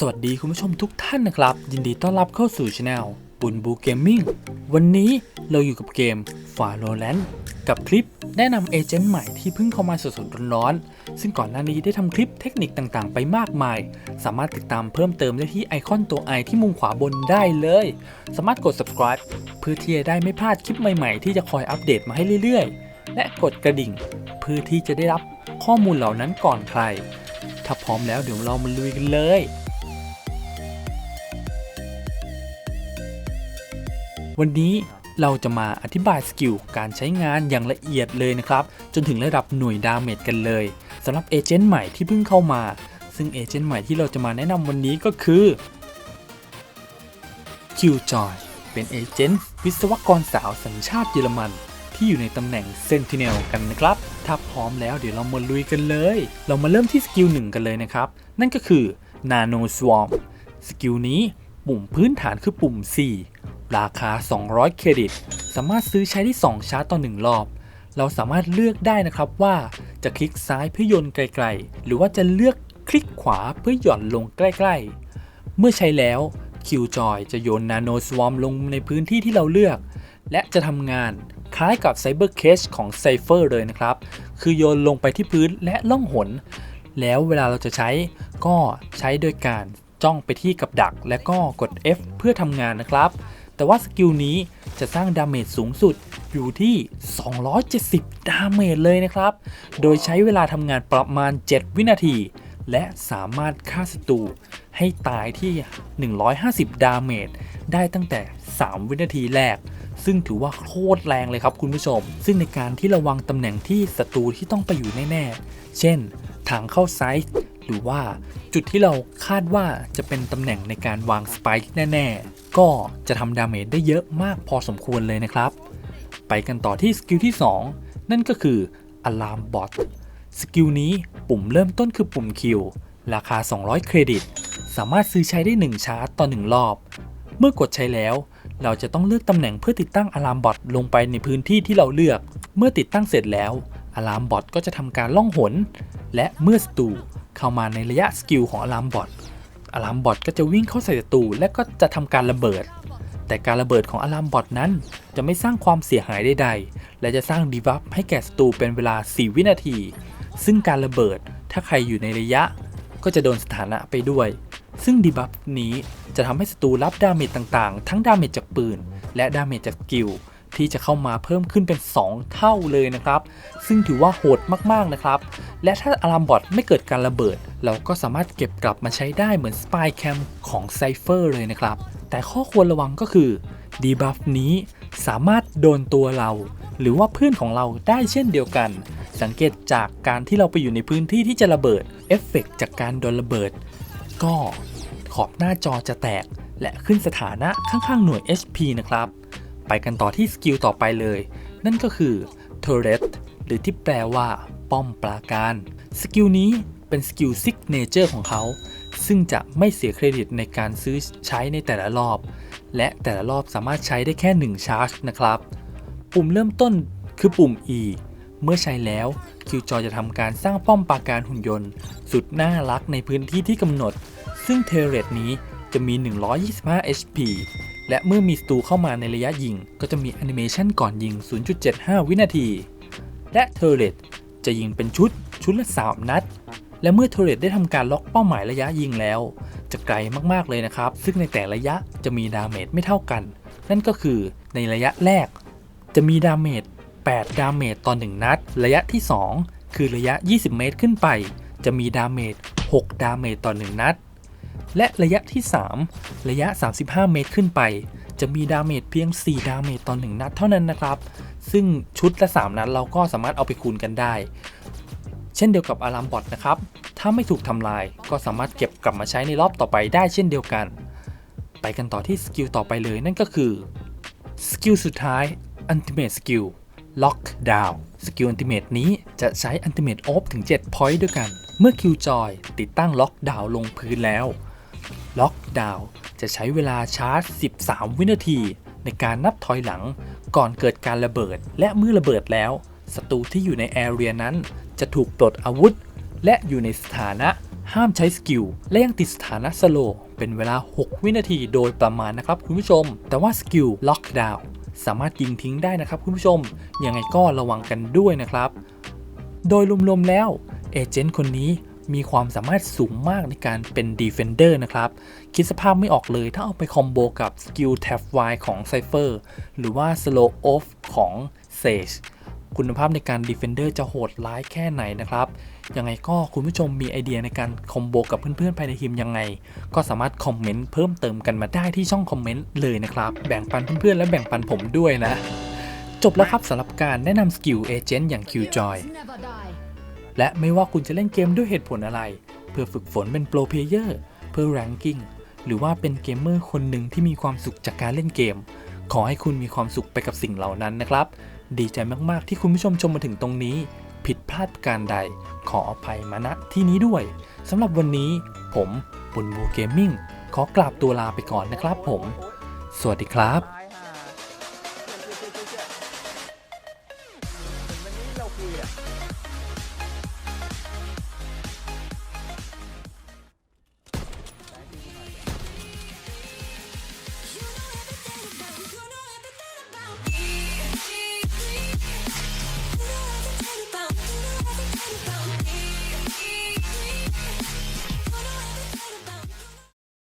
สวัสดีคุณผู้ชมทุกท่านนะครับ ยินดีต้อนรับเข้าสู่ช anel บุญบูเกมมิ่งวันนี้เราอยู่กับเกม f a r o l a n d กับคลิปแนะนำเอเจนต์ใหม่ที่เพิ่งเข้ามาสดๆร้อนๆซึ่งก่อนหน้านี้ได้ทำคลิปเทคนิคต่างๆ ไปมากมาย สามารถติดตามเพิ่มเติมได้ที่ไอคอนตัวไอที่มุมขวาบนได้เลย สามารถกด subscribe เพื่อที่จะได้ไม่พลาดคลิปใหม่ๆ ที่จะคอยอัปเดตมาให้เรื่อยๆ และกดกระดิ่ง เพื่อที่จะได้รับข้อมูลเหล่านั้นก่อนใคร ถ้าพร้อมแล้วเดี๋ยวเรามาลุยกันเลย วันนี้เราจะมาอธิบายสกิลการใช้งานอย่างละเอียดเลยนะครับ จนถึงระดับหน่วยดาเมจกันเลยสำหรับเอเจนต์ใหม่ที่เพิ่งเข้ามา ซึ่งเอเจนต์ใหม่ที่เราจะมาแนะนำวันนี้ก็คือ Qjoy เป็นเอเจนต์วิศวกรสาวสัญชาติเยอรมันที่อยู่ในตำแหน่ง Sentinel กันนะครับ ถ้าพร้อมแล้วเดี๋ยวเรามาลุยกันเลย เรามาเริ่มที่สกิลหนึ่งกันเลยนะครับ นั่นก็คือ Nano Swarm สกิลนี้ปุ่มพื้นฐานคือปุ่ม 4 ราคา 200 เครดิต สามารถซื้อใช้ได้ 2 ชาร์จต่อ 1 รอบ เราสามารถเลือกได้นะครับว่าจะคลิกซ้ายเพื่อโยนไกลๆ หรือว่าจะเลือกคลิกขวาเพื่อหย่อนลงใกล้ๆ เมื่อใช้แล้ว Qjoy จะโยน Nano Swarm ลงในพื้นที่ที่เราเลือก และจะทำงานคล้ายกับ Cyber Cage ของ Cypher เลยนะครับ คือโยนลงไปที่พื้นและล่องหน แล้วเวลาเราจะใช้ก็ใช้โดยการจ้องไปที่กับดัก และก็กด F เพื่อทำงานนะครับ แต่ว่าสกิลนี้จะสร้างดาเมจสูงสุดอยู่ที่ 270 ดาเมจเลยนะครับ โดยใช้เวลาทำงานประมาณ 7 วินาที และสามารถฆ่าศัตรูให้ตายที่ 150 ดาเมจได้ตั้งแต่ 3 วินาทีแรก ซึ่งถือว่าโคตรแรงเลยครับคุณผู้ชม ซึ่งในการที่ระวังตำแหน่งที่ศัตรูที่ต้องไปอยู่แน่ๆ เช่น ทางเข้าไซส์หรือว่าจุดที่เราคาดว่าจะเป็นตำแหน่งในการวางสไปค์แน่ ๆ ก็จะทำดาเมจได้เยอะมากพอสมควรเลยนะครับ ไปกันต่อที่สกิลที่ 2 นั่นก็คือ Alarm Bot สกิลนี้ปุ่มเริ่มต้นคือปุ่มคิวราคา 200 เครดิต สามารถซื้อใช้ได้ 1 ชาร์จต่อ 1 รอบ เมื่อกดใช้แล้ว เราจะต้องเลือกตำแหน่งเพื่อติดตั้งอะลามบอทลงไปในพื้นที่ที่เราเลือก เมื่อติดตั้งเสร็จแล้วอะลามบอทก็จะทำการล่องหน และเมื่อศัตรูเข้ามาในระยะสกิลของอะลามบอท อะลามบอทก็จะวิ่งเข้าใส่ศัตรูและก็จะทำการระเบิด แต่การระเบิดของอะลามบอทนั้น จะไม่สร้างความเสียหายใดๆ และจะสร้างดีบัฟให้แก่ศัตรูเป็นเวลา 4 วินาที ซึ่งการระเบิดถ้าใครอยู่ในระยะ ก็จะโดนสถานะไปด้วย ซึ่งดีบัฟนี้จะทำให้ศัตรูรับดาเมจต่างๆ ทั้งดาเมจจากปืน และดาเมจจากสกิลที่จะเข้ามาเพิ่มขึ้นเป็น 2 เท่าเลยนะครับ ซึ่งถือว่าโหดมากๆนะครับ และถ้าอะลามบอทไม่เกิดการระเบิด เราก็สามารถเก็บกลับมาใช้ได้เหมือนสปายแคมของไซเฟอร์เลยนะครับ แต่ข้อควรระวังก็คือดีบัฟนี้สามารถโดนตัวเรา หรือว่าเพื่อนของเราได้เช่นเดียวกัน สังเกตจากการที่เราไปอยู่ในพื้นที่ที่จะระเบิดเอฟเฟกจากการโดนระเบิด ก็ขอบหน้าจอจะแตก และขึ้นสถานะข้างๆหน่วย HP นะครับ ไปกันต่อที่สกิลต่อไปเลย นั่นก็คือ Turret หรือที่แปลว่า ป้อมปราการ สกิลนี้ เป็นสกิลซิกเนเจอร์ของเขา ซึ่งจะไม่เสียเครดิตในการซื้อใช้ในแต่ละรอบ และแต่ละรอบสามารถใช้ได้แค่ 1 ชาร์จนะครับ ปุ่มเริ่มต้นคือปุ่ม E เมื่อใช้แล้วคิวจอจะทำการสร้างป้อมปราการหุ่นยนต์ สุดน่ารักในพื้นที่ที่กำหนด ซึ่งเทเรตนี้จะมี 125 HP และเมื่อมีศัตรูเข้ามาในระยะยิง ก็จะมีแอนิเมชันก่อนยิง 0.75 วินาที และเทเรตจะยิงเป็นชุดชุดละ 3 นัด และเมื่อเทเรตได้ทำการล็อกเป้าหมายระยะยิงแล้ว จะไกลมากๆเลยนะครับ ซึ่งในแต่ระยะจะมีดาเมจไม่เท่ากัน นั่นก็คือในระยะแรก จะมีดาเมจ8 ดาเมจต่อ 1 นัด ระยะที่ 2 คือระยะ 20 เมตรขึ้นไป จะมีดาเมจ6 ดาเมจต่อ 1 นัด และระยะที่ 3 ระยะ 35 เมตรขึ้นไป จะมีดาเมจเพียง 4 ดาเมจต่อ 1 นัดเท่านั้นนะครับ ซึ่งชุดละ 3 นัดเราก็สามารถเอาไปคูณกันได้ เช่นเดียวกับอารามบอทนะครับ ถ้าไม่ถูกทำลายก็สามารถเก็บกลับมาใช้ในรอบต่อไปได้เช่นเดียวกัน ไปกันต่อที่สกิลต่อไปเลยนั่นก็คือสกิลสุดท้าย Ultimate Skill Lock Down สกิล Ultimate นี้จะใช้ Ultimate o f ถึง 7 point ด้วยกัน เมื่อ Qjoy ติดตั้ง Lock Down ลงพื้นแล้ว Lock Down จะใช้เวลาชาร์จ 13 วินาที ในการนับถอยหลังก่อนเกิดการระเบิด และเมื่อระเบิดแล้ว ศัตรูที่อยู่ในแอเรียนั้น จะถูกปลดอาวุธ และอยู่ในสถานะห้ามใช้สกิล และยังติดสถานะสโลว์เป็นเวลา 6 วินาทีโดยประมาณนะครับคุณผู้ชม แต่ว่าสกิลล็อกดาวน์สามารถยิงทิ้งได้นะครับคุณผู้ชม ยังไงก็ระวังกันด้วยนะครับ โดยรวมๆแล้วเอเจนต์คนนี้มีความสามารถสูงมากในการเป็น Defender นะครับ คิดสภาพไม่ออกเลยถ้าเอาไปคอมโบกับสกิล Tap Y ของ Cypher หรือว่า Slow Off ของ Sage คุณภาพในการ Defender จะโหดร้ายแค่ไหนนะครับ ยังไงก็คุณผู้ชมมีไอเดียในการคอมโบกับเพื่อนๆ ภายในทีมยังไง ก็สามารถคอมเมนต์เพิ่มเติมกันมาได้ที่ช่องคอมเมนต์เลยนะครับ แบ่งปันเพื่อนๆ และแบ่งปันผมด้วยนะ จบแล้วครับสำหรับการแนะนำสกิลเอเจนต์อย่าง Qjoy และไม่ว่าคุณจะเล่นเกมด้วยเหตุผลอะไร เพื่อฝึกฝนเป็นโปรเพลเยอร์เพื่อแรงกิ้งหรือว่าเป็นเกมเมอร์คนหนึ่งที่มีความสุขจากการเล่นเกม ขอให้คุณมีความสุขไปกับสิ่งเหล่านั้นนะครับ ดีใจมากๆที่คุณผู้ชมชมมาถึงตรงนี้ ผิดพลาดการใด ขออภัยมาณที่นี้ด้วยสำหรับวันนี้ ผมบุญบูเกมมิ่งขอกราบตัวลาไปก่อนนะครับผม สวัสดีครับเหมือนวันนี้เราคุยอะ